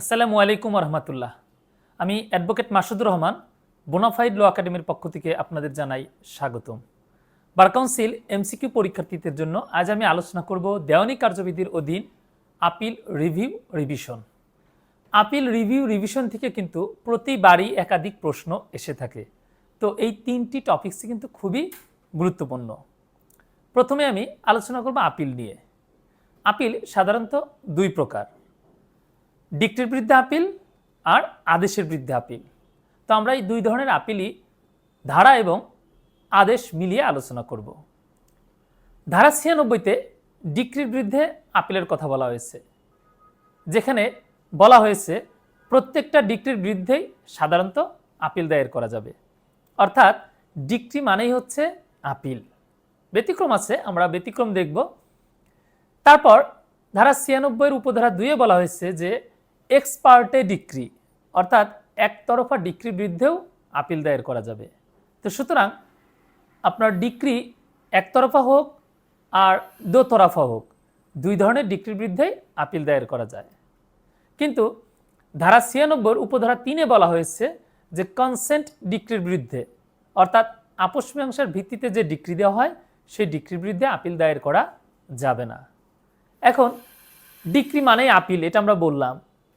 আসসালামু আলাইকুম রহমতুল্লাহ আমি advocate Masudur Rahman, bona fide law একাডেমির পক্ষ থেকে আপনাদের জানাই স্বাগতম। বার কাউন্সিল এমসিকিউ পরীক্ষার্থীদের জন্য আজ আমি আলোচনা করব দেওয়ানি কার্যবিধির অধীন appeal review revision. Appeal review revision থেকে কিন্তু প্রতিবারই একাধিক প্রশ্ন এসে থাকে। তো এই তিনটি টপিকসই কিন্তু খুবই গুরুত্বপূর্ণ। প্রথমে আমি আলোচনা করব আপিল নিয়ে। আপিল সাধারণত দুই প্রকার। ডিক্রির বিরুদ্ধে আপিল আর আদেশের বিরুদ্ধে আপিল। তো আমরা এই দুই ধরনের আপিলই ধারা এবং আদেশ মিলিয়ে আলোচনা করব। ধারা ছিয়ানব্বইতে ডিক্রির বিরুদ্ধে আপিলের কথা বলা হয়েছে, যেখানে বলা হয়েছে প্রত্যেকটা ডিক্রির বিরুদ্ধেই সাধারণত আপিল দায়ের করা যাবে। অর্থাৎ ডিক্রি মানেই হচ্ছে আপিল। ব্যতিক্রম আছে, আমরা ব্যতিক্রম দেখব। তারপর ধারা ছিয়ানব্বইয়ের উপধারা দুয়ে বলা হয়েছে যে এক্সপার্টে ডিক্রি অর্থাৎ একতরফা ডিক্রির বিরুদ্ধেও আপিল দায়ের করা যাবে। তো সুতরাং আপনার ডিক্রি একতরফা হোক আর দোতরফা হোক, দুই ধরনের ডিক্রির বিরুদ্ধেই আপিল দায়ের করা যায়। কিন্তু ধারা ছিয়ানব্বইয়ের উপধারা তিনে বলা হয়েছে যে কনসেন্ট ডিক্রির বিরুদ্ধে, অর্থাৎ আপোষ ভিত্তিতে যে ডিক্রি দেওয়া হয়, সেই ডিক্রির বিরুদ্ধে আপিল দায়ের করা যাবে না। এখন ডিক্রি মানেই আপিল এটা আমরা বললাম।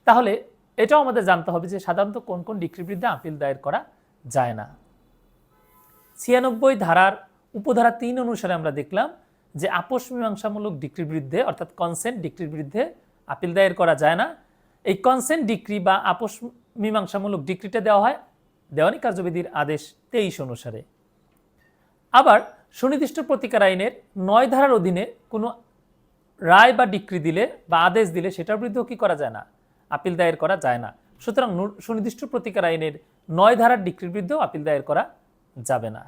তাহলে এটাও আমাদের জানতে হবে যে সাধারণত কোন কোন ডিক্রির বিরুদ্ধে আপিল দায়ের করা যায় না। ছিয়ানব্বই ধারার উপধারা তিন অনুসারে আমরা দেখলাম যে আপোষ মীমাংসামূলক ডিক্রির বিরুদ্ধে অর্থাৎ কনসেন্ট ডিক্রির বিরুদ্ধে আপিল দায়ের করা যায় না। এই কনসেন্ট ডিক্রি বা আপোষ মীমাংসামূলক ডিক্রিটা দেওয়া হয়, দেওয়ানি কার্যবিধির আদেশ তেইশ অনুসারে। আবার সুনির্দিষ্ট প্রতিকার আইনের নয় ধারার অধীনে কোনো রায় বা ডিক্রি দিলে বা আদেশ দিলে সেটার বিরুদ্ধেও কি করা যায় না? আপিল দায়ের করা যায় না। সুতরাং সুনির্দিষ্ট প্রতিকার আইনের নয় ধারার ডিক্রির বিরুদ্ধেও আপিল দায়ের করা যাবে না।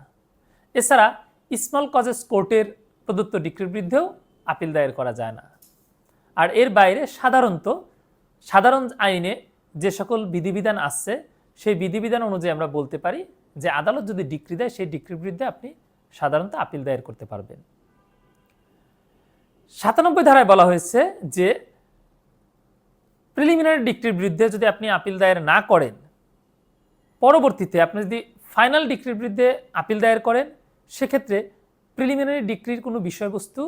এছাড়া স্মল কজেস কোর্টের প্রদত্ত ডিক্রির বিরুদ্ধেও আপিল দায়ের করা যায় না। আর এর বাইরে সাধারণত সাধারণ আইনে যে সকল বিধিবিধান আসছে, সেই বিধিবিধান অনুযায়ী আমরা বলতে পারি যে আদালত যদি ডিক্রি দেয়, সেই ডিক্রির বিরুদ্ধে আপনি সাধারণত আপিল দায়ের করতে পারবেন। সাতানব্বই ধারায় বলা হয়েছে যে প্রিলিমিনারি ডিক্রির বিরুদ্ধে যদি আপনি আপিল দায়ের না করেন, পরবর্তীতে আপনি যদি ফাইনাল ডিক্রির বিরুদ্ধে আপিল দায়ের করেন, সেক্ষেত্রে প্রিলিমিনারি ডিক্রির কোনো বিষয়বস্তু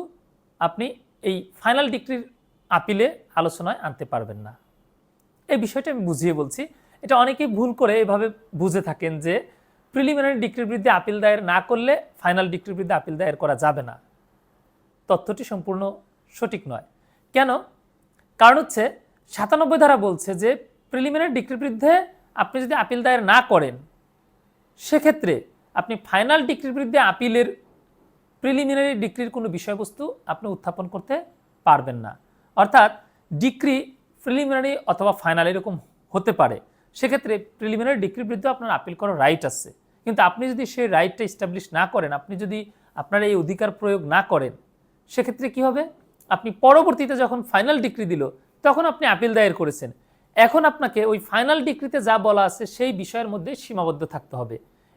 আপনি এই ফাইনাল ডিক্রির আপিলে আলোচনায় আনতে পারবেন না। এই বিষয়টা আমি বুঝিয়ে বলছি। এটা অনেকেই ভুল করে এভাবে বুঝে থাকেন যে প্রিলিমিনারি ডিক্রির বিরুদ্ধে আপিল দায়ের না করলে ফাইনাল ডিক্রির বিরুদ্ধে আপিল দায়ের করা যাবে না। তথ্যটি সম্পূর্ণ সঠিক নয়। কেন? কারণ হচ্ছে সাতানব্বই ধারা বলছে যে প্রিলিমিনারি ডিক্রির বিরুদ্ধে আপনি যদি আপিল দায়ের না করেন, সেক্ষেত্রে আপনি ফাইনাল ডিক্রির বিরুদ্ধে আপিলের প্রিলিমিনারি ডিক্রির কোনো বিষয়বস্তু আপনি উত্থাপন করতে পারবেন না। অর্থাৎ ডিক্রি প্রিলিমিনারি অথবা ফাইনাল এরকম হতে পারে। সেক্ষেত্রে প্রিলিমিনারি ডিক্রির বিরুদ্ধে আপনার আপিল করার রাইট আছে। কিন্তু আপনি যদি সেই রাইটটা ইস্টাবলিশ না করেন, আপনি যদি আপনার এই অধিকার প্রয়োগ না করেন, সেক্ষেত্রে কি হবে? আপনি পরবর্তীতে যখন ফাইনাল ডিক্রি দিল তখন আপনি আপিল দায়ের করেছেন। এখন আপনাকে ওই ফাইনাল ডিক্রিতে যা বলা আছে সেই বিষয়ের মধ্যে সীমাবদ্ধ থাকতে হবে।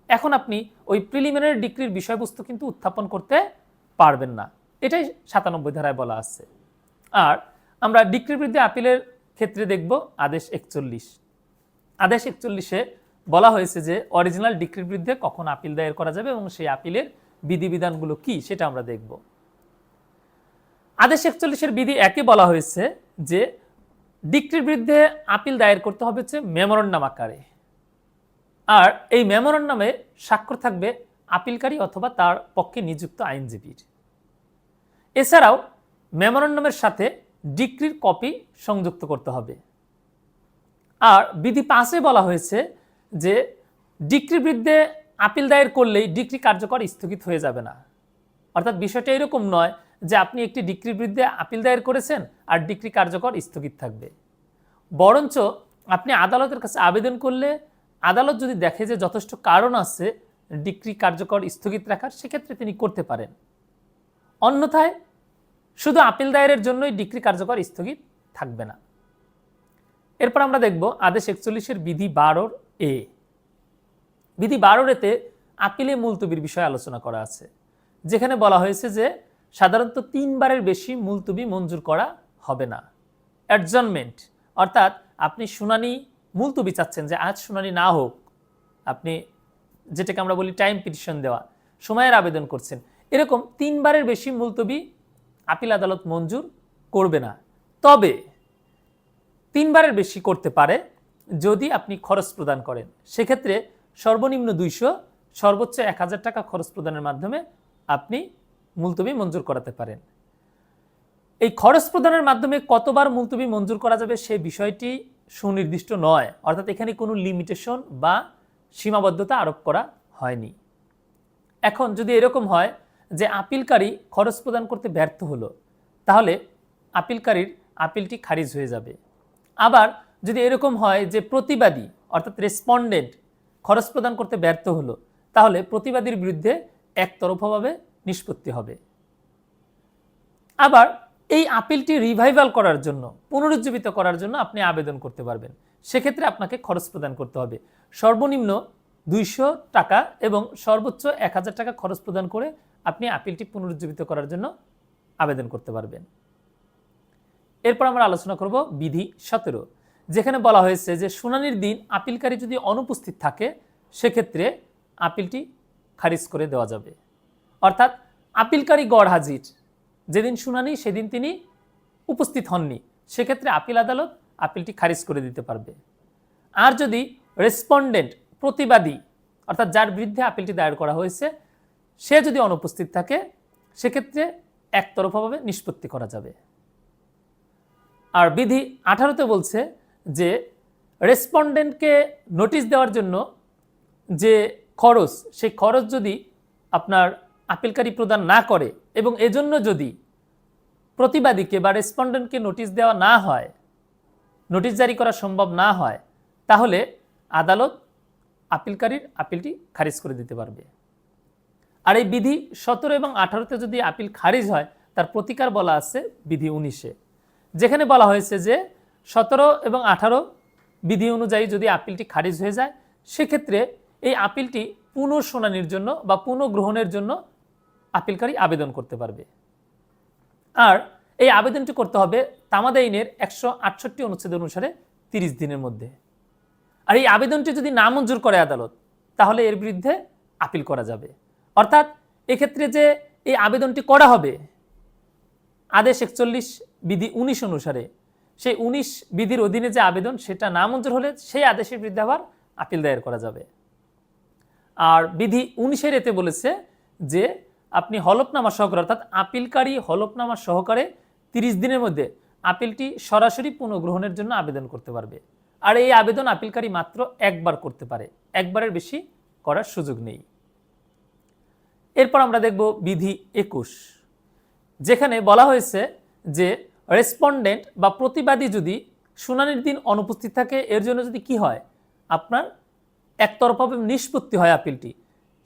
এখন আপনি ওই প্রিলিমিনারি ডিক্রির বিষয়বস্তু কিন্তু উত্থাপন করতে পারবেন না। এটাই সাতানব্বই ধারায় বলা আছে। আর আমরা ডিক্রির বিরুদ্ধে আপিলের ক্ষেত্রে দেখব আদেশ একচল্লিশ। আদেশ একচল্লিশে বলা হয়েছে যে অরিজিনাল ডিক্রির বিরুদ্ধে কখন আপিল দায়ের করা যাবে এবং সেই আপিলের বিধিবিধানগুলো কি সেটা আমরা দেখব। আদেশ একচল্লিশের বিধি একে বলা হয়েছে যে ডিক্রির বিরুদ্ধে আপিল দায়ের করতে হবে হচ্ছে মেমোরান্ডাম আকারে। আর এই মেমোরান্ডামে স্বাক্ষর থাকবে আপিলকারী অথবা তার পক্ষে নিযুক্ত আইনজীবীর। এছাড়াও মেমোরান্ডামের সাথে ডিক্রির কপি সংযুক্ত করতে হবে। আর বিধি পাঁচে বলা হয়েছে যে ডিক্রির বিরুদ্ধে আপিল দায়ের করলেই ডিক্রি কার্যকর স্থগিত হয়ে যাবে না। অর্থাৎ বিষয়টা এরকম নয় যে আপনি একটি ডিক্রির বিরুদ্ধে আপিল দায়ের করেছেন আর ডিক্রি কার্যকর স্থগিত থাকবে। বরঞ্চ আপনি আদালতের কাছে আবেদন করলে আদালত যদি দেখে যে যথেষ্ট কারণ আছে ডিক্রি কার্যকর স্থগিত রাখার, সেক্ষেত্রে তিনি করতে পারেন। অন্যথায় শুধু আপিল দায়েরের জন্যই ডিক্রি কার্যকর স্থগিত থাকবে না। এরপর আমরা দেখব আদেশ একচল্লিশের বিধি বারোর এ। বিধি বারোর এতে আপিলে মুলতবির বিষয়ে আলোচনা করা আছে, যেখানে বলা হয়েছে যে সাধারণত তিনবারের বেশি মুলতবি মঞ্জুর করা হবে না। অ্যাডজনমেন্ট অর্থাৎ আপনি শুনানি, মুলতবি চাচ্ছেন যে আজ শুনানি না হোক, আপনি যেটাকে আমরা বলি টাইম পিটিশন দেওয়া, সময়ের আবেদন করছেন। এরকম তিনবারের বেশি মুলতবি আপিল আদালত মঞ্জুর করবে না। তবে তিনবারের বেশি করতে পারে যদি আপনি খরচ প্রদান করেন। সেক্ষেত্রে সর্বনিম্ন দুইশো, সর্বোচ্চ এক হাজার টাকা খরচ প্রদানের মাধ্যমে আপনি মুলতবি মঞ্জুর করাতে পারেন। এই খরচ প্রদানের মাধ্যমে কতবার মুলতবি মঞ্জুর করা যাবে সে বিষয়টি সুনির্দিষ্ট নয়। অর্থাৎ এখানে কোনো লিমিটেশন বা সীমাবদ্ধতা আরোপ করা হয়নি। এখন যদি এরকম হয় যে আপিলকারী খরচ প্রদান করতে ব্যর্থ হলো, তাহলে আপিলকারীর আপিলটি খারিজ হয়ে যাবে। আবার যদি এরকম হয় যে প্রতিবাদী, অর্থাৎ রেসপন্ডেন্ট খরচ প্রদান করতে ব্যর্থ হলো, তাহলে প্রতিবাদীর বিরুদ্ধে একতরফাভাবে নিষ্পত্তি হবে। আবার এই আপিলটি রিভাইভাল করার জন্য, পুনরুজ্জীবিত করার জন্য আপনি আবেদন করতে পারবেন। সেক্ষেত্রে আপনাকে খরচ প্রদান করতে হবে। সর্বনিম্ন দুইশো টাকা এবং সর্বোচ্চ এক হাজার টাকা খরচ প্রদান করে আপনি আপিলটি পুনরুজ্জীবিত করার জন্য আবেদন করতে পারবেন। এরপর আমরা আলোচনা করব বিধি সতেরো, যেখানে বলা হয়েছে যে শুনানির দিন আপিলকারী যদি অনুপস্থিত থাকে, সেক্ষেত্রে আপিলটি খারিজ করে দেওয়া যাবে। অর্থাৎ আপিলকারী গড় হাজির। যেদিন শুনানি, সেদিন তিনি উপস্থিত হননি। সেক্ষেত্রে আপিল আদালত আপিলটি খারিজ করে দিতে পারবে। আর যদি রেসপন্ডেন্ট প্রতিবাদী, অর্থাৎ যার বিরুদ্ধে আপিলটি দায়ের করা হয়েছে, সে যদি অনুপস্থিত থাকে, সেক্ষেত্রে একতরফাভাবে নিষ্পত্তি করা যাবে। আর বিধি আঠারোতে বলছে যে, রেসপন্ডেন্টকে নোটিশ দেওয়ার জন্য যে খরচ, সেই খরচ যদি আপনার আপিলকারী প্রদান না করে এবং এজন্য যদি প্রতিবাদীকে বা রেসপন্ডেন্টকে নোটিশ দেওয়া না হয় নোটিশ জারি করা সম্ভব না হয়, তাহলে আদালত আপিলকারীর আপিলটি খারিজ করে দিতে পারবে। আর এই বিধি সতেরো এবং আঠারোতে যদি আপিল খারিজ হয়, তার প্রতিকার বলা আছে বিধি উনিশে। যেখানে বলা হয়েছে যে সতেরো এবং আঠারো বিধি অনুযায়ী যদি আপিলটি খারিজ হয়ে যায়, সেক্ষেত্রে এই আপিলটি পুনঃশুনানির জন্য বা পুনঃগ্রহণের জন্য আপিলকারী আবেদন করতে পারবে। আর এই আবেদনটি করতে হবে তামাদা আইনের একশো আটষট্টি অনুচ্ছেদ অনুসারে তিরিশ দিনের মধ্যে। আর এই আবেদনটি যদি না মঞ্জুর করে আদালত, তাহলে এর বিরুদ্ধে আপিল করা যাবে। অর্থাৎ এক্ষেত্রে যে এই আবেদনটি করা হবে, আদেশ একচল্লিশ বিধি উনিশ অনুসারে, সেই উনিশ বিধির অধীনে যে আবেদন, সেটা না মঞ্জুর হলে সেই আদেশের বিরুদ্ধে আবার আপিল দায়ের করা যাবে। আর বিধি উনিশের এতে বলেছে যে আপনি হলফনামা সহকারে, অর্থাৎ আপিলকারী হলফনামা সহকারে তিরিশ দিনের মধ্যে আপিলটি সরাসরি পুনঃগ্রহণের জন্য আবেদন করতে পারবে। আর এই আবেদন আপিলকারী মাত্র একবার করতে পারে। একবারের বেশি করার সুযোগ নেই। এরপর আমরা দেখব বিধি একুশ, যেখানে বলা হয়েছে যে রেসপন্ডেন্ট বা প্রতিবাদী যদি শুনানির দিন অনুপস্থিত থাকে, এর জন্য যদি কি হয়? আপনার একতরফাভাবে নিষ্পত্তি হয় আপিলটি।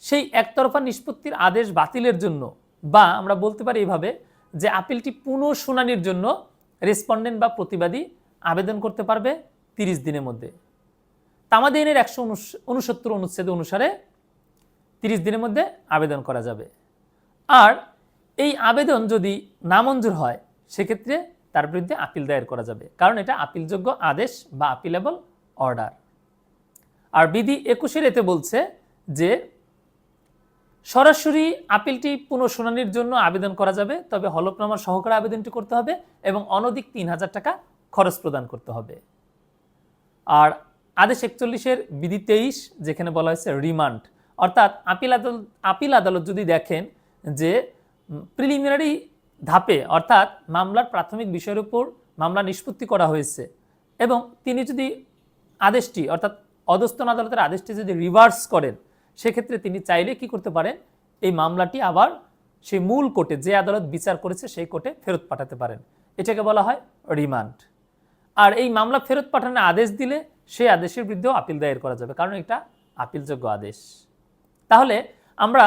সেই একতরফা নিষ্পত্তির আদেশ বাতিলের জন্য বা আমরা বলতে পারি এইভাবে যে আপিলটি পুনঃ শুনানির জন্য রেসপন্ডেন্ট বা প্রতিবাদী আবেদন করতে পারবে তিরিশ দিনের মধ্যে। তামাদিনের একশো উনসত্তর অনুচ্ছেদ অনুসারে তিরিশ দিনের মধ্যে আবেদন করা যাবে। আর এই আবেদন যদি নামঞ্জুর হয়, সেক্ষেত্রে তার বিরুদ্ধে আপিল দায়ের করা যাবে। কারণ এটা আপিলযোগ্য আদেশ বা আপিলেবল অর্ডার। আর বিধি একুশের এতে বলছে যে সরাসরি আপিলটি পুনঃশুনানির জন্য আবেদন করা যাবে, তবে হলফনামার সহকারে আবেদনটি করতে হবে এবং অনধিক তিন হাজার টাকা খরচ প্রদান করতে হবে। আর আদেশ একচল্লিশের বিধি তেইশ, যেখানে বলা হয়েছে রিমান্ড, অর্থাৎ আপিল আদালত আপিল আদালত যদি দেখেন যে প্রিলিমিনারি ধাপে, অর্থাৎ মামলার প্রাথমিক বিষয়ের উপর মামলা নিষ্পত্তি করা হয়েছে এবং তিনি যদি আদেশটি, অর্থাৎ অধস্তন আদালতের আদেশটি যদি রিভার্স করেন সেক্ষেত্রে তিনি চাইলে কি করতে পারেন, এই মামলাটি আবার সেই মূল কোর্টে যে আদালত বিচার করেছে সেই কোর্টে ফেরত পাঠাতে পারেন। এটাকে বলা হয় রিমান্ড। আর এই মামলা ফেরত পাঠানোর আদেশ দিলে সেই আদেশের বিরুদ্ধেও আপিল দায়ের করা যাবে, কারণ এটা আপিলযোগ্য আদেশ। তাহলে আমরা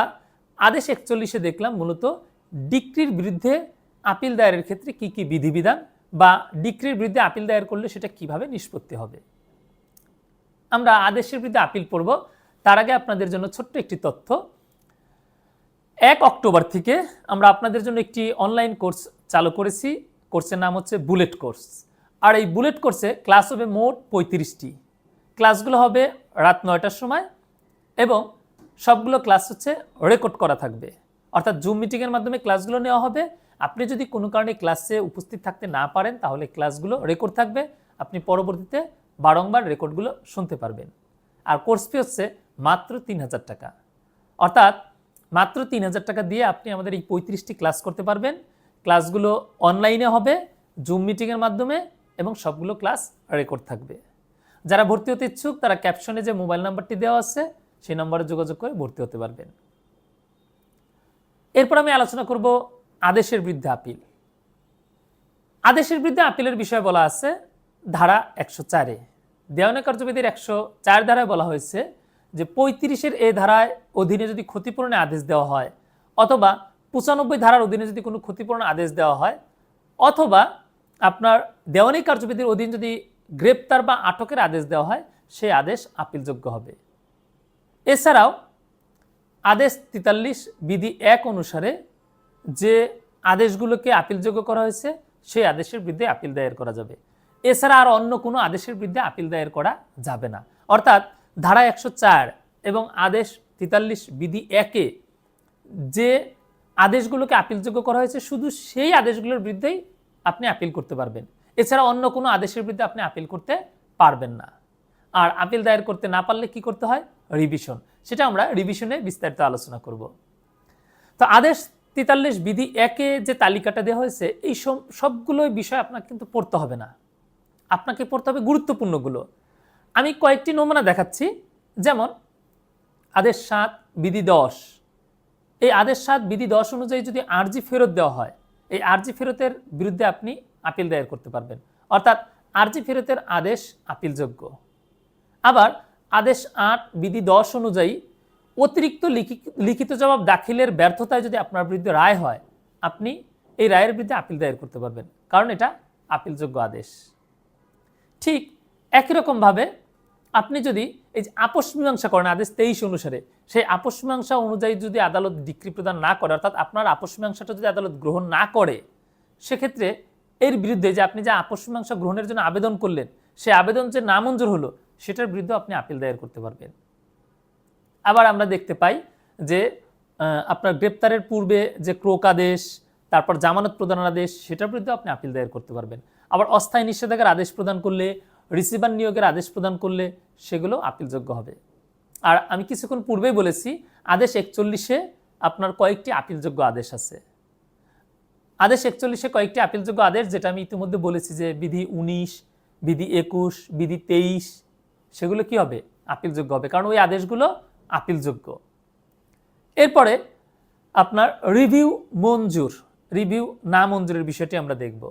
আদেশ একচল্লিশে দেখলাম মূলত ডিক্রির বিরুদ্ধে আপিল দায়েরের ক্ষেত্রে কি কি বিধিবিধান বা ডিক্রির বিরুদ্ধে আপিল দায়ের করলে সেটা কীভাবে নিষ্পত্তি হবে। আমরা আদেশের বিরুদ্ধে আপিল পড়ব তার আগে আপনাদের জন্য ছোট্ট একটি তথ্য। এক অক্টোবর থেকে আমরা আপনাদের জন্য একটি অনলাইন কোর্স চালু করেছি। কোর্সের নাম হচ্ছে বুলেট কোর্স আর এই বুলেট কোর্সে ক্লাস হবে মোট পঁয়ত্রিশটি। ক্লাসগুলো হবে রাত নয়টার সময় এবং সবগুলো ক্লাস হচ্ছে রেকর্ড করা থাকবে। অর্থাৎ জুম মিটিংয়ের মাধ্যমে ক্লাসগুলো নেওয়া হবে। আপনি যদি কোনো কারণে ক্লাসে উপস্থিত থাকতে না পারেন, তাহলে ক্লাসগুলো রেকর্ড থাকবে। আপনি পরবর্তীতে বারংবার রেকর্ডগুলো শুনতে পারবেন। আর কোর্স ফি হচ্ছে মাত্র তিন হাজার টাকা। অর্থাৎ মাত্র তিন হাজার টাকা দিয়ে আপনি আমাদের এই পঁয়ত্রিশটি ক্লাস করতে পারবেন। ক্লাসগুলো অনলাইনে হবে জুম মিটিংয়ের মাধ্যমে এবং সবগুলো ক্লাস রেকর্ড থাকবে। যারা ভর্তি হতে ইচ্ছুক, তারা ক্যাপশনে যে মোবাইল নাম্বারটি দেওয়া আছে, সেই নম্বরে যোগাযোগ করে ভর্তি হতে পারবেন। এরপর আমি আলোচনা করব আদেশের বিরুদ্ধে আপিল। আদেশের বিরুদ্ধে আপিলের বিষয়ে বলা আছে, ধারা একশো চারে। দেওয়ানি কার্যবিধির একশো চার ধারায় বলা হয়েছে যে পঁয়ত্রিশের এই ধারায় অধীনে যদি ক্ষতিপূরণের আদেশ দেওয়া হয়, অথবা পঁচানব্বই ধারার অধীনে যদি কোনো ক্ষতিপূরণ আদেশ দেওয়া হয়, অথবা আপনার দেওয়ানি কার্যবিধির অধীন যদি গ্রেপ্তার বা আটকের আদেশ দেওয়া হয়, সেই আদেশ আপিলযোগ্য হবে। এছাড়াও আদেশ তেতাল্লিশ বিধি এক অনুসারে যে আদেশগুলোকে আপিলযোগ্য করা হয়েছে, সেই আদেশের বিরুদ্ধে আপিল দায়ের করা যাবে। এছাড়া আর অন্য কোনো আদেশের বিরুদ্ধে আপিল দায়ের করা যাবে না। অর্থাৎ ধারা একশো চার এবং আদেশ তেতাল্লিশ বিধি একে যে আদেশগুলোকে আপিলযোগ্য করা হয়েছে, শুধু সেই আদেশগুলোর বিরুদ্ধেই আপনি আপিল করতে পারবেন। এছাড়া অন্য কোনো আদেশের বিরুদ্ধে আপনি আপিল করতে পারবেন না। আর আপিল দায়ের করতে না পারলে কি করতে হয়? রিভিশন। সেটা আমরা রিভিশনে বিস্তারিত আলোচনা করব। তো আদেশ তেতাল্লিশ বিধি একে যে তালিকাটা দেওয়া হয়েছে, এই সব- সবগুলো বিষয় আপনাকে কিন্তু পড়তে হবে না। আপনাকে পড়তে হবে গুরুত্বপূর্ণগুলো। আমি কয়েকটি নমুনা দেখাচ্ছি। যেমন, আদেশ সাত, বিধি দশ। এই আদেশ সাত, বিধি দশ অনুযায়ী যদি আর্জি ফেরত দেওয়া হয়, এই আর্জি ফেরতের বিরুদ্ধে আপনি আপিল দায়ের করতে পারবেন। অর্থাৎ আর্জি ফেরতের আদেশ আপিলযোগ্য। আবার আদেশ আট, বিধি দশ অনুযায়ী অতিরিক্ত লিখি- লিখিত জবাব দাখিলের ব্যর্থতায় যদি আপনার বিরুদ্ধে রায় হয়, আপনি এই রায়ের বিরুদ্ধে আপিল দায়ের করতে পারবেন। কারণ এটা আপিলযোগ্য আদেশ। ঠিক একই রকমভাবে আপনি যদি এই যে আপোষ মীমাংসা করেন আদেশ তেইশ অনুসারে, সেই আপোষ মীমাংসা অনুযায়ী যদি আদালত ডিক্রি প্রদান না করে, অর্থাৎ আপনার আপোষ মীমাংসাটা যদি আদালত গ্রহণ না করে, সেক্ষেত্রে এর বিরুদ্ধে যে আপনি যে আপোষ মীমাংসা গ্রহণের জন্য আবেদন করলেন, সে আবেদন যে নামঞ্জুর হলো, সেটার বিরুদ্ধে আপনি আপিল দায়ের করতে পারবেন। আবার আমরা দেখতে পাই যে আপনার গ্রেপ্তারের পূর্বে যে ক্রোক আদেশ, তারপর জামানত প্রদানের আদেশ, সেটার বিরুদ্ধে আপনি আপিল দায়ের করতে পারবেন। আবার অস্থায়ী নিষেধাজ্ঞার আদেশ প্রদান করলে রিসিভার নিয়োগের আদেশ প্রদান করলে সেগুলো আপিলযোগ্য হবে। আর আমি কিছুক্ষণ পূর্বেই বলেছি, আদেশ একচল্লিশে আপনার কয়েকটি আপিলযোগ্য আদেশ আছে। আদেশ একচল্লিশে কয়েকটি আপিলযোগ্য আদেশ, যেটা আমি ইতিমধ্যে বলেছি যে বিধি উনিশ, বিধি একুশ, বিধি তেইশ, সেগুলো কি হবে? আপিলযোগ্য হবে। কারণ ওই আদেশগুলো আপিলযোগ্য। এরপরে আপনার রিভিউ মঞ্জুর, রিভিউ না মঞ্জুরের বিষয়টি আমরা দেখব।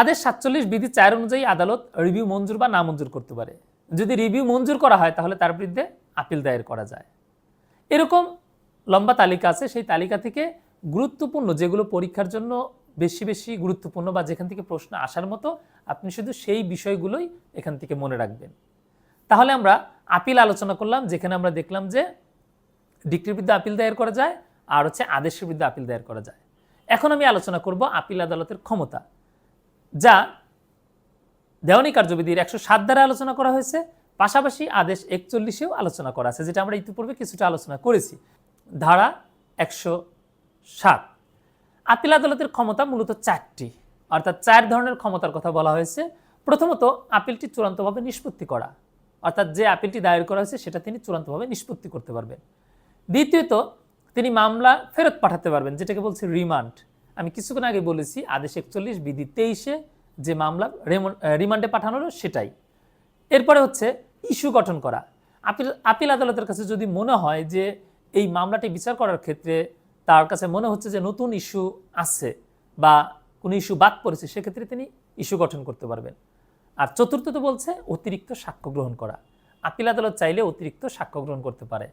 আদেশ সাতচল্লিশ বিধি চার অনুযায়ী আদালত রিভিউ মঞ্জুর বা না মঞ্জুর করতে পারে। যদি রিভিউ মঞ্জুর করা হয়, তাহলে তার বিরুদ্ধে আপিল দায়ের করা যায়। এরকম লম্বা তালিকা আছে, সেই তালিকা থেকে গুরুত্বপূর্ণ যেগুলো পরীক্ষার জন্য বেশি বেশি গুরুত্বপূর্ণ বা যেখান থেকে প্রশ্ন আসার মতো, আপনি শুধু সেই বিষয়গুলোই এখান থেকে মনে রাখবেন। তাহলে আমরা আপিল আলোচনা করলাম, যেখানে আমরা দেখলাম যে ডিক্রির বিরুদ্ধে আপিল দায়ের করা যায়, আর হচ্ছে আদেশের বিরুদ্ধে আপিল দায়ের করা যায়। এখন আমি আলোচনা করব আপিল আদালতের ক্ষমতা। যা দেওয়ানি কার্যবিধির একশো সাত দ্বারা আলোচনা করা হয়েছে, পাশাপাশি আদেশ একচল্লিশেও আলোচনা করা আছে, যেটা আমরা ইতিপূর্বে কিছুটা আলোচনা করেছি। ধারা একশো সাত। আপিল আদালতের ক্ষমতা মূলত চারটি, অর্থাৎ চার ধরনের ক্ষমতার কথা বলা হয়েছে। প্রথমত, আপিলটি চূড়ান্তভাবে নিষ্পত্তি করা, অর্থাৎ যে আপিলটি দায়ের করা হয়েছে, সেটা তিনি চূড়ান্তভাবে নিষ্পত্তি করতে পারবেন। দ্বিতীয়ত, তিনি মামলা ফেরত পাঠাতে পারবেন, যেটাকে বলছে রিমান্ড। আমি কিছুক্ষণ আগে বলেছি আদেশ একচল্লিশ বিধি তেইশে যে মামলা রিমান্ডে পাঠানো হলো সেটাই। এরপরে হচ্ছে ইস্যু গঠন করা। আপিল আপিল আদালতের কাছে যদি মনে হয় যে এই মামলাটি বিচার করার ক্ষেত্রে তার কাছে মনে হচ্ছে যে নতুন ইস্যু আছে বা কোনো ইস্যু বাদ পড়েছে, সেক্ষেত্রে তিনি ইস্যু গঠন করতে পারবেন। আর চতুর্থত বলছে অতিরিক্ত সাক্ষ্য গ্রহণ করা। আপিল আদালত চাইলে অতিরিক্ত সাক্ষ্য গ্রহণ করতে পারে।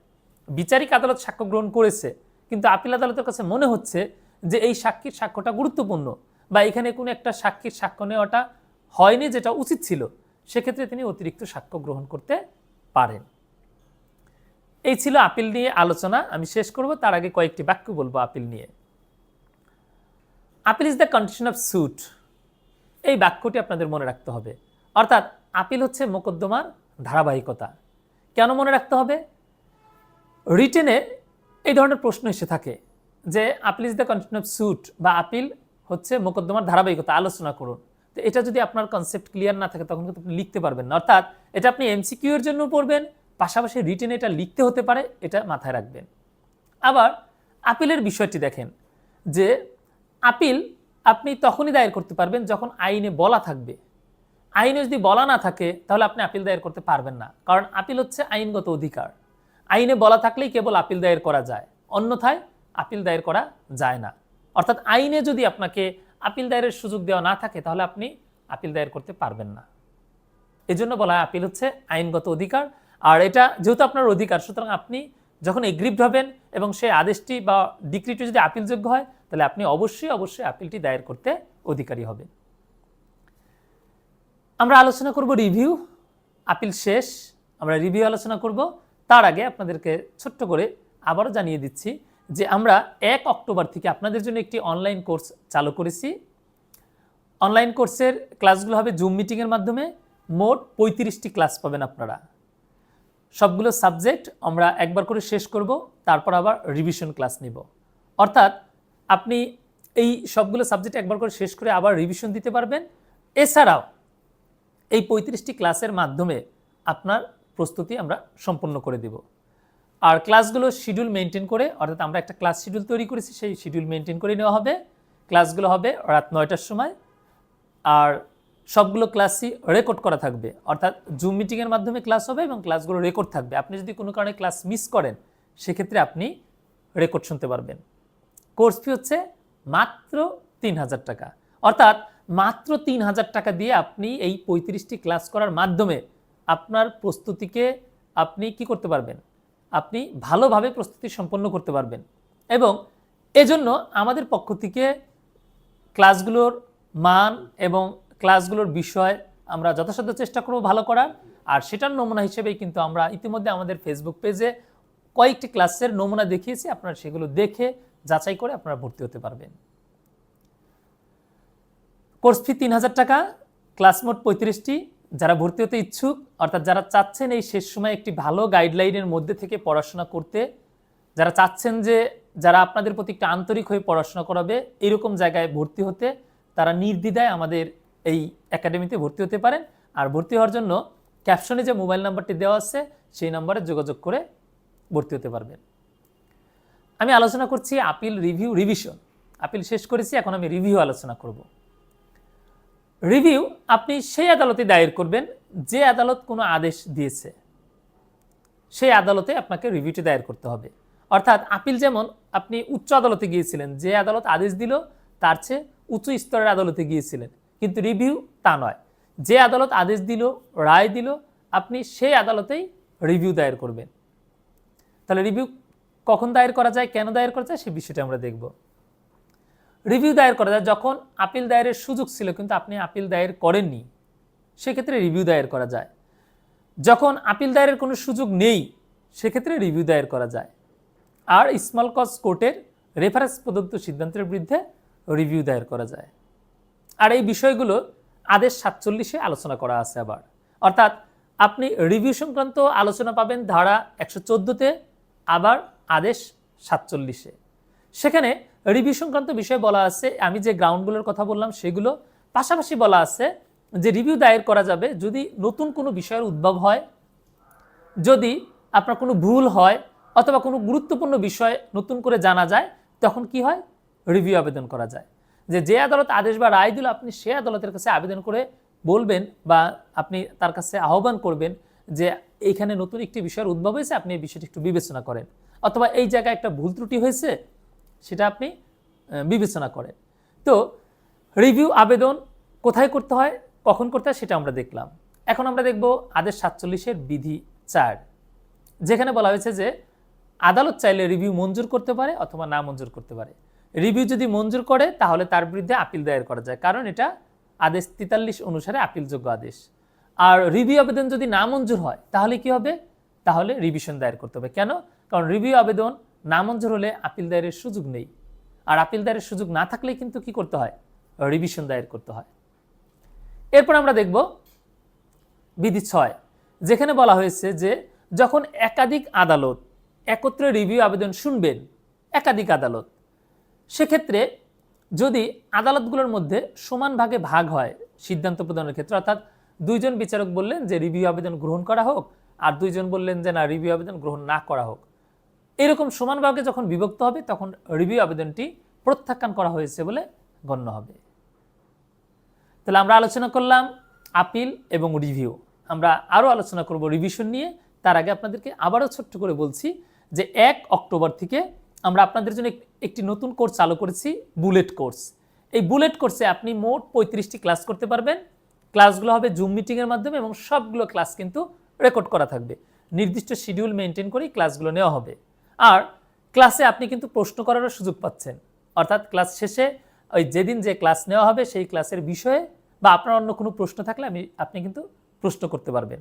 বিচারিক আদালত সাক্ষ্য গ্রহণ করেছে, কিন্তু আপিল আদালতের কাছে মনে হচ্ছে যে এই সাক্ষীর সাক্ষ্যটা গুরুত্বপূর্ণ বা এখানে কোনো একটা সাক্ষীর সাক্ষ্য নেওয়াটা হয়নি যেটা উচিত ছিল, সেক্ষেত্রে তিনি অতিরিক্ত সাক্ষ্য গ্রহণ করতে পারেন। এই ছিল আপিল নিয়ে আলোচনা। আমি শেষ করব, তার আগে কয়েকটি বাক্য বলব আপিল নিয়ে। Appeal is the condition of suit. এই বাক্যটি আপনাদের মনে রাখতে হবে। অর্থাৎ আপিল হচ্ছে মোকদ্দমার ধারাবাহিকতা। কেন মনে রাখতে হবে? রিটেনে এই ধরনের প্রশ্ন এসে থাকে। যে appeal is the continue of suit বা আপিল হচ্ছে মোকদ্দমার ধারাবাহিকতা, আলোচনা করুন। তো এটা যদি আপনার কনসেপ্ট ক্লিয়ার না থাকে, তখন কিন্তু আপনি লিখতে পারবেন না। অর্থাৎ এটা আপনি এমসিকিউ এর জন্য পড়বেন, পাশাপাশি রিটেনে এটা লিখতে হতে পারে, এটা মাথায় রাখবেন। আবার আপিলের বিষয়টি দেখেন, যে আপিল আপনি তখনই দায়ের করতে পারবেন যখন আইনে বলা থাকবে। আইনে যদি বলা না থাকে, তাহলে আপনি আপিল দায়ের করতে পারবেন না। কারণ আপিল হচ্ছে আইনগত অধিকার। আইনে বলা থাকলেই কেবল আপিল দায়ের করা যায়। অন্যথায় আপিল দায়ের করা যায় না। অর্থাৎ আইনে যদি আপনাকে আপিল দায়েরের সুযোগ দেওয়া না থাকে, তাহলে আপনি আপিল দায়ের করতে পারবেন না। এজন্য বলা হয় আপিল হচ্ছে আইনগত অধিকার। আর এটা যেহেতু আপনার অধিকার, সুতরাং আপনি যখন এগ্রিপ্ট হবেন এবং সেই আদেশটি বা ডিক্রিটি যদি আপিলযোগ্য হয়, তাহলে আপনি অবশ্যই অবশ্যই আপিলটি দায়ের করতে অধিকারী হবেন। আমরা আলোচনা করব রিভিউ, আপিল শেষ। আমরা রিভিউ আলোচনা করব। তার আগে আপনাদেরকে ছোট্ট করে আবারও জানিয়ে দিচ্ছি যে আমরা এক অক্টোবর থেকে আপনাদের জন্য একটি অনলাইন কোর্স চালু করেছি। অনলাইন কোর্সের ক্লাসগুলো হবে জুম মিটিংয়ের মাধ্যমে। মোট পঁয়ত্রিশটি ক্লাস পাবেন আপনারা। সবগুলো সাবজেক্ট আমরা একবার করে শেষ করব, তারপর আবার রিভিশন ক্লাস নিব। অর্থাৎ আপনি এই সবগুলো সাবজেক্ট একবার করে শেষ করে আবার রিভিশন দিতে পারবেন। এছাড়াও এই পঁয়ত্রিশটি ক্লাসের মাধ্যমে আপনার প্রস্তুতি আমরা সম্পন্ন করে দেব। আর ক্লাসগুলো শিডিউল মেনটেন করে, অর্থাৎ আমরা একটা ক্লাস শিডিউল তৈরি করেছি, সেই শিডিউল মেনটেন করে নেওয়া হবে। ক্লাসগুলো হবে রাত নয়টার সময়। আর সবগুলো ক্লাসই রেকর্ড করা থাকবে। অর্থাৎ জুম মিটিংয়ের মাধ্যমে ক্লাস হবে এবং ক্লাসগুলো রেকর্ড থাকবে। আপনি যদি কোনো কারণে ক্লাস মিস করেন, সেক্ষেত্রে আপনি রেকর্ড শুনতে পারবেন। কোর্স ফি হচ্ছে মাত্র তিন হাজার টাকা। অর্থাৎ মাত্র তিন হাজার টাকা দিয়ে আপনি এই পঁয়ত্রিশটি ক্লাস করার মাধ্যমে আপনার প্রস্তুতিকে আপনি কি করতে পারবেন? আপনি ভালোভাবে প্রস্তুতি সম্পন্ন করতে পারবেন। এবং এজন্য আমাদের পক্ষ থেকে ক্লাসগুলোর মান এবং ক্লাসগুলোর বিষয় আমরা যথাসাধ্য চেষ্টা করব ভালো করার। আর সেটার নমুনা হিসেবেই কিন্তু আমরা ইতিমধ্যে আমাদের ফেসবুক পেজে কয়েকটি ক্লাসের নমুনা দেখিয়েছি। আপনারা সেগুলো দেখে যাচাই করে আপনারা ভর্তি হতে পারবেন। কোর্স ফি তিন হাজার টাকা, ক্লাস মোট পঁয়ত্রিশটি যারা ভর্তি হতে ইচ্ছুক, অর্থাৎ যারা চাচ্ছেন এই শেষ সময় একটি ভালো গাইডলাইনের মধ্যে থেকে পড়াশোনা করতে, যারা চাচ্ছেন যে যারা আপনাদের প্রতি একটু আন্তরিক হয়ে পড়াশোনা করাবে, এরকম জায়গায় ভর্তি হতে তারা নির্দ্বিধায় আমাদের এই একাডেমিতে ভর্তি হতে পারেন। আর ভর্তি হওয়ার জন্য ক্যাপশনে যে মোবাইল নাম্বারটি দেওয়া আছে, সেই নাম্বারে যোগাযোগ করে ভর্তি হতে পারবেন। আমি আলোচনা করছি আপিল রিভিউ রিভিশন আপিল শেষ করেছি, এখন আমি রিভিউ আলোচনা করব। রিভিউ আপনি সেই আদালতে দায়ের করবেন যে আদালত কোনো আদেশ দিয়েছে। সেই আদালতে আপনাকে রিভিউটি দায়ের করতে হবে। অর্থাৎ আপিল যেমন আপনি উচ্চ আদালতে গিয়েছিলেন, যে আদালত আদেশ দিল, তার চেয়ে উচ্চ স্তরের আদালতে গিয়েছিলেন। কিন্তু রিভিউ তা নয়। যে আদালত আদেশ দিল, রায় দিল, আপনি সেই আদালতেই রিভিউ দায়ের করবেন। তাহলে রিভিউ কখন দায়ের করা যায়, কেন দায়ের করা যায় সেই বিষয়টা আমরা দেখব। রিভিউ দায়ের করা যায়। যখন আপিল দায়েরের সুযোগ ছিল, কিন্তু আপনি আপিল দায়ের করেননি, সেক্ষেত্রে রিভিউ দায়ের করা যায়। যখন আপিল দায়েরের কোনো সুযোগ নেই, সেক্ষেত্রে রিভিউ দায়ের করা যায়। আর স্মল কজ কোর্টের রেফারেন্স প্রদত্ত সিদ্ধান্তের বিরুদ্ধে রিভিউ দায়ের করা যায়। আর এই বিষয়গুলো আদেশ সাতচল্লিশে আলোচনা করা আছে আবার। অর্থাৎ আপনি রিভিউ সংক্রান্ত আলোচনা পাবেন ধারা একশো চোদ্দোতে, আবার আদেশ সাতচল্লিশে। সেখানে রিভিউ সংক্রান্ত বিষয় বলা আছে, আমি যে গ্রাউন্ডগুলোর কথা বললাম সেগুলো পাশাপাশি বলা আছে যে রিভিউ দায়ের করা যাবে যদি নতুন কোনো বিষয়ের উদ্ভব হয়, যদি আপনার কোনো ভুল হয় অথবা কোনো গুরুত্বপূর্ণ বিষয় নতুন করে জানা যায়, তখন কি হয়? রিভিউ আবেদন করা যায়। যে যে আদালত আদেশ বা রায় দিল, আপনি সে আদালতের কাছে আবেদন করে বলবেন বা আপনি তার কাছে আহ্বান করবেন যে এইখানে নতুন একটি বিষয়ের উদ্ভব হয়েছে, আপনি এই বিষয়টি একটু বিবেচনা করেন। অথবা এই জায়গায় একটা ভুল ত্রুটি হয়েছে সেটা আপনি বিবেচনা করেন। তো রিভিউ আবেদন কোথায় করতে হয়, কখন করতে হয় সেটা আমরা দেখলাম। এখন আমরা দেখব আদেশ সাতচল্লিশের বিধি চার, যেখানে বলা হয়েছে যে আদালত চাইলে রিভিউ মঞ্জুর করতে পারে অথবা না মঞ্জুর করতে পারে। রিভিউ যদি মঞ্জুর করে, তাহলে তার বিরুদ্ধে আপিল দায়ের করা যায়, কারণ এটা আদেশ তেতাল্লিশ অনুসারে আপিলযোগ্য আদেশ। আর রিভিউ আবেদন যদি না মঞ্জুর হয়, তাহলে কি হবে? তাহলে রিভিশন দায়ের করতে হবে। কেন? কারণ রিভিউ আবেদন না মঞ্জুর হলে আপিল দায়েরের সুযোগ নেই। আর আপিল দায়েরের সুযোগ না থাকলে কিন্তু কি করতে হয়? রিভিশন দায়ের করতে হয়। এরপর আমরা দেখব বিধি ছয়, যেখানে বলা হয়েছে যে যখন একাধিক আদালত একত্রে রিভিউ আবেদন শুনবেন, একাধিক আদালত, সেক্ষেত্রে যদি আদালতগুলোর মধ্যে সমান ভাগে ভাগ হয় সিদ্ধান্ত প্রদানের ক্ষেত্রে, অর্থাৎ দুইজন বিচারক বললেন যে রিভিউ আবেদন গ্রহণ করা হোক, আর দুইজন বললেন যে না রিভিউ আবেদন গ্রহণ না করা হোক এরকম সমান ভাগে যখন বিভক্ত হবে, তখন রিভিউ আবেদনটি প্রত্যাখ্যান করা হয়েছে বলে গণ্য হবে। তাহলে আমরা আলোচনা করলাম আপিল এবং রিভিউ আমরা আরও আলোচনা করব রিভিশন নিয়ে। তার আগে আপনাদেরকে আবারও ছোট্ট করে বলছি যে এক অক্টোবর থেকে আমরা আপনাদের জন্য একটি নতুন কোর্স চালু করেছি বুলেট কোর্স এই বুলেট কোর্সে আপনি মোট পঁয়ত্রিশটি ক্লাস করতে পারবেন। ক্লাসগুলো হবে জুম মিটিংয়ের মাধ্যমে এবং সবগুলো ক্লাস কিন্তু রেকর্ড করা থাকবে। নির্দিষ্ট শিডিউল মেনটেন করেই ক্লাসগুলো নেওয়া হবে। আর ক্লাসে আপনি কিন্তু প্রশ্ন করারও সুযোগ পাচ্ছেন। অর্থাৎ ক্লাস শেষে ওই যেদিন যে ক্লাস নেওয়া হবে সেই ক্লাসের বিষয়ে বা আপনার অন্য কোনো প্রশ্ন থাকলে আমি, আপনি কিন্তু প্রশ্ন করতে পারবেন।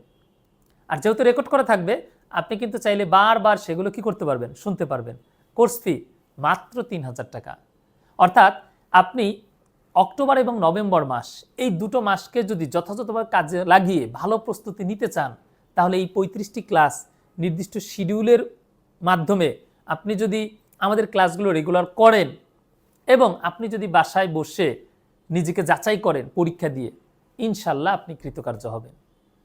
আর যেহেতু রেকর্ড করা থাকবে, আপনি কিন্তু চাইলে বারবার সেগুলো কি করতে পারবেন? শুনতে পারবেন। কোর্স ফি মাত্র তিন হাজার টাকা। অর্থাৎ আপনি অক্টোবর এবং নভেম্বর মাস এই দুটো মাসকে যদি যথাযথভাবে কাজে লাগিয়ে ভালো প্রস্তুতি নিতে চান, তাহলে এই পঁয়ত্রিশটি ক্লাস নির্দিষ্ট শিডিউলের মাধ্যমে আপনি যদি আমাদের ক্লাসগুলো রেগুলার করেন এবং আপনি যদি বাসায় বসে নিজেকে যাচাই করেন পরীক্ষা দিয়ে, ইনশাল্লাহ আপনি কৃতকার্য হবেন।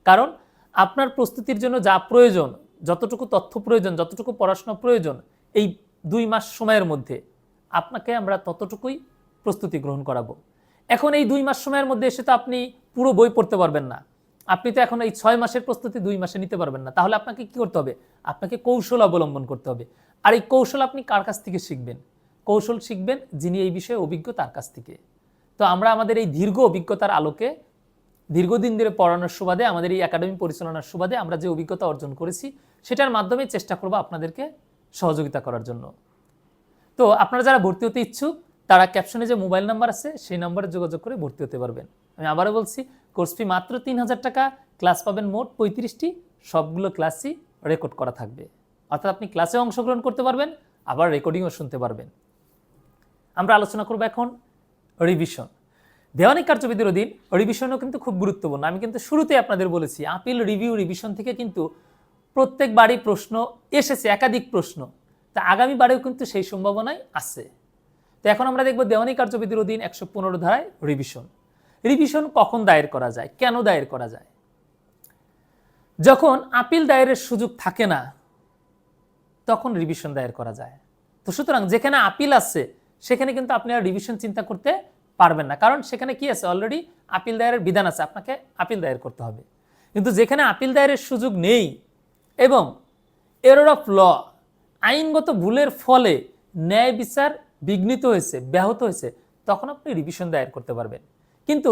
কারণ আপনার প্রস্তুতির জন্য যা প্রয়োজন, যতটুকু তথ্য প্রয়োজন, যতটুকু পড়াশোনা প্রয়োজন, এই দুই মাস সময়ের মধ্যে আপনাকে আমরা ততটুকুই প্রস্তুতি গ্রহণ করাবো। এখন এই দুই মাস সময়ের মধ্যে এসে তো আপনি পুরো বই পড়তে পারবেন না। আপনি তো এখন এই ছয় মাসের প্রস্তুতি দুই মাসে নিতে পারবেন না। তাহলে আপনাকে কি করতে হবে? আপনাকে কৌশল অবলম্বন করতে হবে। আর এই কৌশল আপনি কার কাছ থেকে শিখবেন? কৌশল শিখবেন যিনি এই বিষয়ে অভিজ্ঞ তার কাছ থেকে। তো আমরা আমাদের এই দীর্ঘ অভিজ্ঞতার আলোকে, দীর্ঘদিন ধরে পড়ানোর সুবাদে, আমাদের এই একাডেমি পরিচালনার সুবাদে আমরা যে অভিজ্ঞতা অর্জন করেছি, সেটার মাধ্যমে চেষ্টা করব আপনাদেরকে সহযোগিতা করার জন্য। তো আপনারা যারা ভর্তি হতে ইচ্ছুক, তারা ক্যাপশনে যে মোবাইল নাম্বার আছে, সেই নাম্বারে যোগাযোগ করে ভর্তি হতে পারবেন। আমি আবারও বলছি কোর্স ফি মাত্র তিন হাজার টাকা, ক্লাস পাবেন মোট পঁয়ত্রিশটি, সবগুলো ক্লাসই রেকর্ড করা থাকবে। অর্থাৎ আপনি ক্লাসে অংশগ্রহণ করতে পারবেন, আবার রেকর্ডিংও শুনতে পারবেন। আমরা আলোচনা করব এখন রিভিশন দেওয়ানি কার্যবিধির অধীন রিভিশনও কিন্তু খুব গুরুত্বপূর্ণ। আমি কিন্তু শুরুতে আপনাদের বলেছি, আপিল রিভিউ রিভিশন থেকে কিন্তু প্রত্যেকবারই প্রশ্ন এসেছে, একাধিক প্রশ্ন। তা আগামী বারেও কিন্তু সেই সম্ভাবনাই আছে। তো এখন আমরা দেখব দেওয়ানি কার্যবিধির অধীন একশো পনেরো ধারায় রিভিশন রিভিশন কখন দায়ের করা যায়? কেন দায়ের করা যায়? যখন আপিল দায়েরের সুযোগ থাকে না, তখন রিভিশন দায়ের করা যায়। তো সুতরাং যেখানে আপিল আছে, সেখানে কিন্তু আপনি আর রিভিশন চিন্তা করতে পারবেন না। কারণ সেখানে কি আছে? অলরেডি আপিল দায়েরের বিধান আছে। আপনাকে আপিল দায়ের করতে হবে। কিন্তু যেখানে আপিল দায়েরের সুযোগ নেই এবং এরর অফ ল আইনগত ভুলের ফলে ন্যায় বিচার বিঘ্নিত হয়েছে, ব্যাহত হয়েছে, তখন আপনি রিভিশন দায়ের করতে পারবেন। কিন্তু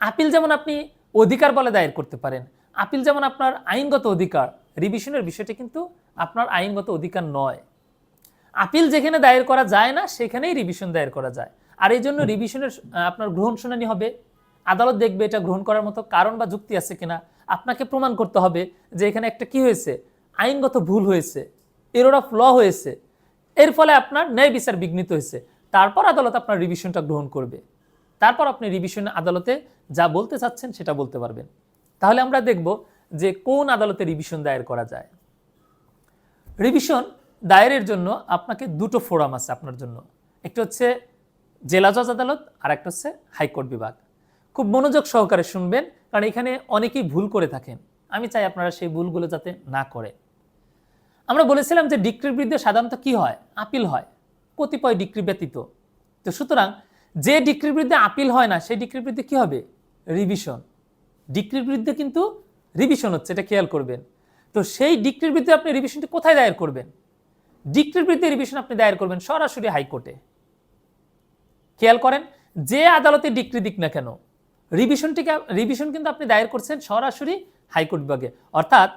আপিল যেমন আপনি অধিকার বলে দায়ের করতে পারেন, আপিল যেমন আপনার আইনগত অধিকার রিভিশনের বিষয়টি কিন্তু আপনার আইনগত অধিকার নয়। আপিল যেখানে দায়ের করা যায় না, সেখানেই রিভিশন দায়ের করা যায়। আর এই জন্য রিভিশনের আপনার গ্রহণ শুনানি হবে। আদালত দেখবে এটা গ্রহণ করার মতো কারণ বা যুক্তি আছে কিনা। আপনাকে প্রমাণ করতে হবে যে এখানে একটা কি হয়েছে। আইনগত ভুল হয়েছে এরোর অফ ল হয়েছে। এর ফলে আপনার ন্যায় বিচার বিঘ্নিত হয়েছে। তারপর আদালত আপনার রিভিশনটা গ্রহণ করবে। তারপর আপনি রিভিশন আদালতে যা বলতে চাচ্ছেন সেটা বলতে পারবেন। তাহলে আমরা দেখব যে কোন আদালতে রিভিশন দায়ের করা যায়। রিভিশন দায়েরের জন্য আপনাকে দুটো ফোরাম আছে আপনার জন্য। একটা হচ্ছে জেলা জজ আদালত আর একটা হচ্ছে হাইকোর্ট বিভাগ। খুব মনোযোগ সহকারে শুনবেন, কারণ এখানে অনেকেই ভুল করে থাকেন। আমি চাই আপনারা সেই ভুলগুলো যাতে না করে। আমরা বলেছিলাম যে ডিক্রির বিরুদ্ধে সাধারণত কি হয়? আপিল হয়। কতিপয় ডিক্রি ব্যতীত। তো সুতরাং যে ডিক্রির বিরুদ্ধে আপিল হয় না, সেই ডিক্রির বিরুদ্ধে কি হবে? রিভিশন ডিক্রির বিরুদ্ধে কিন্তু রিভিশন হচ্ছে, এটা খেয়াল করবেন। তো সেই ডিক্রির বিরুদ্ধে আপনি রিভিশনটি কোথায় দায়ের করবেন? ডিক্রির বিরুদ্ধে রিভিশন আপনি দায়ের করবেন সরাসরি হাইকোর্টে। খেয়াল করেন, যে আদালতে ডিক্রি দিক না কেন রিভিশনটিকে রিভিশন কিন্তু আপনি দায়ের করছেন সরাসরি হাইকোর্ট বিভাগে। অর্থাৎ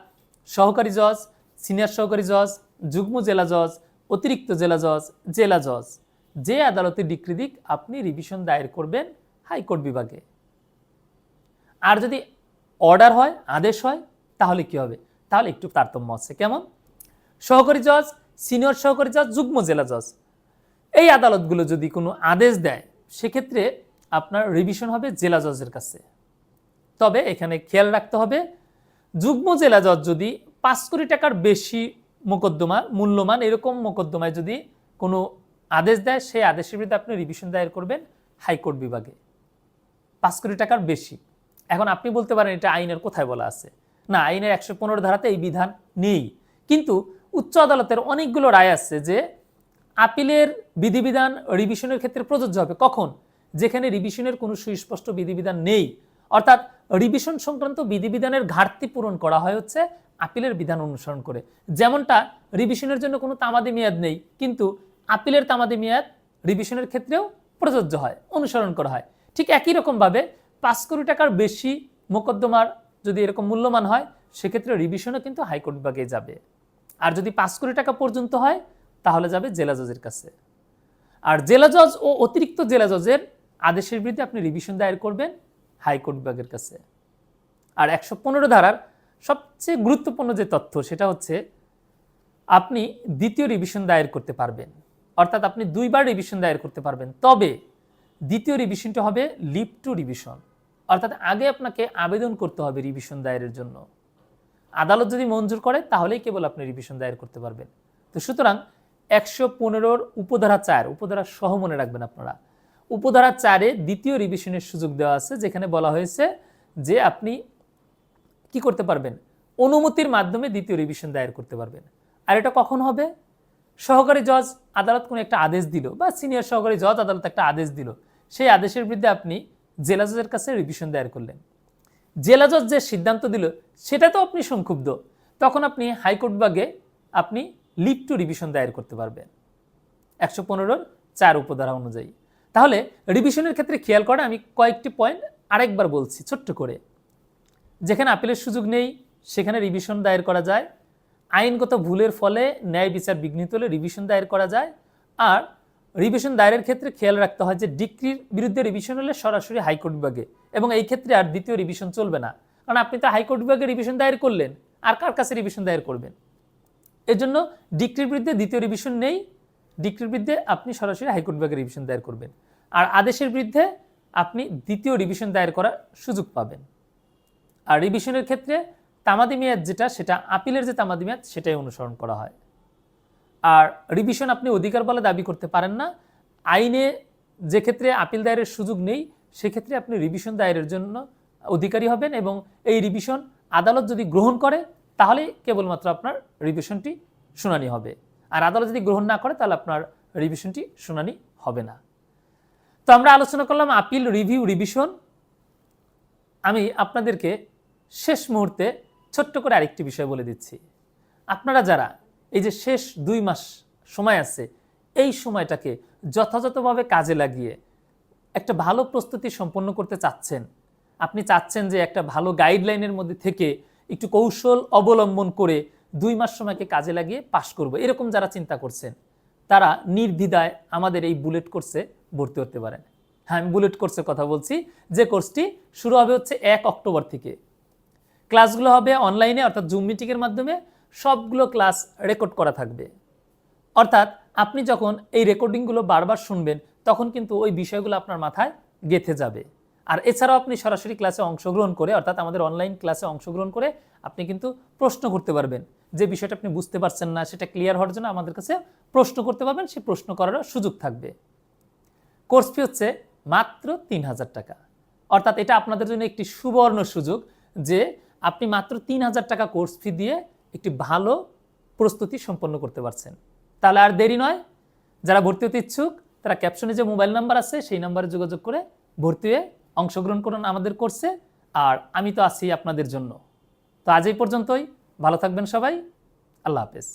সহকারী জজ সিনিয়র সহকারী জজ, যুগ্ম জেলা জজ, অতিরিক্ত জেলা জজ জেলা জজ। যে আদালতে ডিক্রি দিক, আপনি রিভিশন দায়ের করবেন হাইকোর্ট বিভাগে। আর যদি অর্ডার হয়, আদেশ হয়, তাহলে কি হবে? তাহলে একটু তারতম্য আছে। কেমন? সহকারী জজ সিনিয়র সহকারী জজ, যুগ্ম জেলা জজ। এই আদালতগুলো যদি কোনো আদেশ দেয়, সেক্ষেত্রে আপনার রিভিশন হবে জেলা জজের কাছে। তবে এখানে খেয়াল রাখতে হবে, যুগ্ম জেলা জজ যদি পাঁচ কোটি টাকার বেশি মোকদ্দমা মূল্যমান এরকম মোকদ্দমায় যদি কোনো আদেশ দেয়, সেই আদেশের বিরুদ্ধে আপনি রিভিশন দায়ের করবেন হাইকোর্ট বিভাগে। পাঁচ কোটি টাকার বেশি। এখন আপনি বলতে পারেন এটা আইনের কোথায় বলা আছে। না, আইনের একশো পনেরো ধারাতে এই বিধান নেই। কিন্তু উচ্চ আদালতের অনেকগুলো রায় আছে যে আপিলের বিধিবিধান রিভিশনের ক্ষেত্রে প্রযোজ্য হবে। কখন? যেখানে রিভিশনের কোনো সুস্পষ্ট বিধিবিধান নেই। অর্থাৎ রিভিশন সংক্রান্ত বিধিবিধানের ঘাটতি পূরণ করা হয় হচ্ছে আপিলের বিধান অনুসরণ করে। যেমনটা রিভিশনের জন্য কোনো তামাদি মেয়াদ নেই, কিন্তু আপিলের তামাদি মেয়াদ রিভিশনের ক্ষেত্রেও প্রযোজ্য হয়, অনুসরণ করা হয়। ঠিক একই রকমভাবে পাঁচ কোটি টাকার বেশি মোকদ্দমার যদি এরকম মূল্যমান হয়, সেক্ষেত্রে রিভিশনও কিন্তু হাইকোর্ট বিভাগে যাবে। আর যদি পাঁচ কোটি টাকা পর্যন্ত হয়, তাহলে যাবে জেলা জজের কাছে। আর জেলা জজ ও অতিরিক্ত জেলা জজের আদেশের বিরুদ্ধে আপনি রিভিশন দায়ের করবেন হাইকোর্ট বিভাগের কাছে। আর একশো পনেরো ধারার সবচেয়ে গুরুত্বপূর্ণ যে তথ্য, সেটা হচ্ছে আপনি দ্বিতীয় রিভিশন দায়ের করতে পারবেন। অর্থাৎ আপনি দুইবার রিভিশন দায়ের করতে পারবেন। তবে দ্বিতীয় রিভিশনটা হবে লিভ টু রিভিশন অর্থাৎ আগে আপনাকে আবেদন করতে হবে রিভিশন দায়েরের জন্য। আদালত যদি মঞ্জুর করে, তাহলেই কেবল আপনি রিভিশন দায়ের করতে পারবেন। তো সুতরাং একশো পনেরোর উপধারা চার, উপধারা সহ মনে রাখবেন আপনারা। উপধারা চারে দ্বিতীয় রিভিশনের সুযোগ দেওয়া আছে, যেখানে বলা হয়েছে যে আপনি কি করতে পারবেন? অনুমতির মাধ্যমে দ্বিতীয় রিভিশন দায়ের করতে পারবেন। আর এটা কখন হবে? সহকারী জজ আদালত কোনো একটা আদেশ দিল বা সিনিয়র সহকারী জজ আদালত একটা আদেশ দিল। সেই আদেশের বিরুদ্ধে আপনি জেলা জজের কাছে রিভিশন দায়ের করলেন। জেলা জজ যে সিদ্ধান্ত দিল, সেটা তো আপনি সংক্ষুব্ধ। তখন আপনি হাইকোর্ট বিভাগে আপনি লিভ টু রিভিশন দায়ের করতে পারবেন। একশো পনেরোর চার উপধারা অনুযায়ী। তাহলে রিভিশনের ক্ষেত্রে খেয়াল করে, আমি কয়েকটি পয়েন্ট আরেকবার বলছি ছোট্ট করে। যেখানে আপিলের সুযোগ নেই, সেখানে রিভিশন দায়ের করা যায়। আইনগত ভুলের ফলে ন্যায় বিচার বিঘ্নিত হলে রিভিশন দায়ের করা যায়। আর রিভিশন দায়েরের ক্ষেত্রে খেয়াল রাখতে হয় যে ডিগ্রির বিরুদ্ধে রিভিশন হলে সরাসরি হাইকোর্ট বিভাগে এবং এই ক্ষেত্রে আর দ্বিতীয় রিভিশন চলবে না। কারণ আপনি তো হাইকোর্ট বিভাগে রিভিশন দায়ের করলেন, আর কার কাছে রিভিশন দায়ের করবেন? এর জন্য ডিগ্রির বিরুদ্ধে দ্বিতীয় রিভিশন নেই ডিগ্রির বিরুদ্ধে আপনি সরাসরি হাইকোর্ট বিভাগে রিভিশন দায়ের করবেন। আর আদেশের বিরুদ্ধে আপনি দ্বিতীয় রিভিশন দায়ের করার সুযোগ পাবেন। আর রিভিশনের ক্ষেত্রে তামাদি মেয়াদ যেটা, সেটা আপিলের যে তামাদি মেয়াদ, সেটাই অনুসরণ করা হয়। আর রিভিশন আপনি অধিকার বলে দাবি করতে পারেন না। আইনে যে ক্ষেত্রে আপিল দায়েরের সুযোগ নেই, সেক্ষেত্রে আপনি রিভিশন দায়েরের জন্য অধিকারী হবেন এবং এই রিভিশন আদালত যদি গ্রহণ করে তাহলে কেবলমাত্র আপনার রিভিশনটি শুনানি হবে। আর আদালত যদি গ্রহণ না করে, তাহলে আপনার রিভিশনটি শুনানি হবে না। তো আমরা আলোচনা করলাম আপিল রিভিউ রিভিশন আমি আপনাদেরকে শেষ মুহূর্তে ছোট্ট করে আরেকটি বিষয় বলে দিচ্ছি। আপনারা যারা এই যে শেষ দুই মাস সময় আছে, এই সময়টাকে যথাযথভাবে কাজে লাগিয়ে একটা ভালো প্রস্তুতি সম্পন্ন করতে চাচ্ছেন, আপনি চাচ্ছেন যে একটা ভালো গাইডলাইনের মধ্যে থেকে একটু কৌশল অবলম্বন করে দুই মাস সময়কে কাজে লাগিয়ে পাশ করব। এরকম যারা চিন্তা করছেন, তারা নির্দ্বিধায় আমাদের এই বুলেট কোর্সে ভর্তি হতে পারেন। হ্যাঁ আমি বুলেট কোর্সের কথা বলছি। যে কোর্সটি শুরু হবে হচ্ছে এক অক্টোবর থেকে। ক্লাসগুলো হবে অনলাইনে, অর্থাৎ জুম মিটিংয়ের মাধ্যমে সবগুলো ক্লাস রেকর্ড করা থাকবে। অর্থাৎ আপনি যখন এই রেকর্ডিংগুলো বারবার শুনবেন, তখন কিন্তু ওই বিষয়গুলো আপনার মাথায় গেঁথে যাবে। আর এছাড়াও আপনি সরাসরি ক্লাসে অংশগ্রহণ করে, অর্থাৎ আমাদের অনলাইন ক্লাসে অংশগ্রহণ করে, আপনি কিন্তু প্রশ্ন করতে পারবেন। যে বিষয়টা আপনি বুঝতে পারছেন না, সেটা ক্লিয়ার হওয়ার জন্য আমাদের কাছে প্রশ্ন করতে পারবেন সেই প্রশ্ন করারও সুযোগ থাকবে। কোর্স ফি হচ্ছে মাত্র তিন হাজার টাকা। অর্থাৎ এটা আপনাদের জন্য একটি সুবর্ণ সুযোগ যে আপনি মাত্র তিন হাজার টাকা কোর্স ফি দিয়ে একটি ভালো প্রস্তুতি সম্পন্ন করতে পারছেন। তাহলে আর দেরি নয়, যারা ভর্তি হতে ইচ্ছুক, তারা ক্যাপশনে যে মোবাইল নাম্বার আছে, সেই নাম্বারে যোগাযোগ করে ভর্তি হয়ে অংশগ্রহণ করুন আমাদের কোর্সে। আর আমি তো আছি আপনাদের জন্য। তো আজ এই পর্যন্তই, ভালো থাকবেন সবাই, আল্লাহ হাফেজ।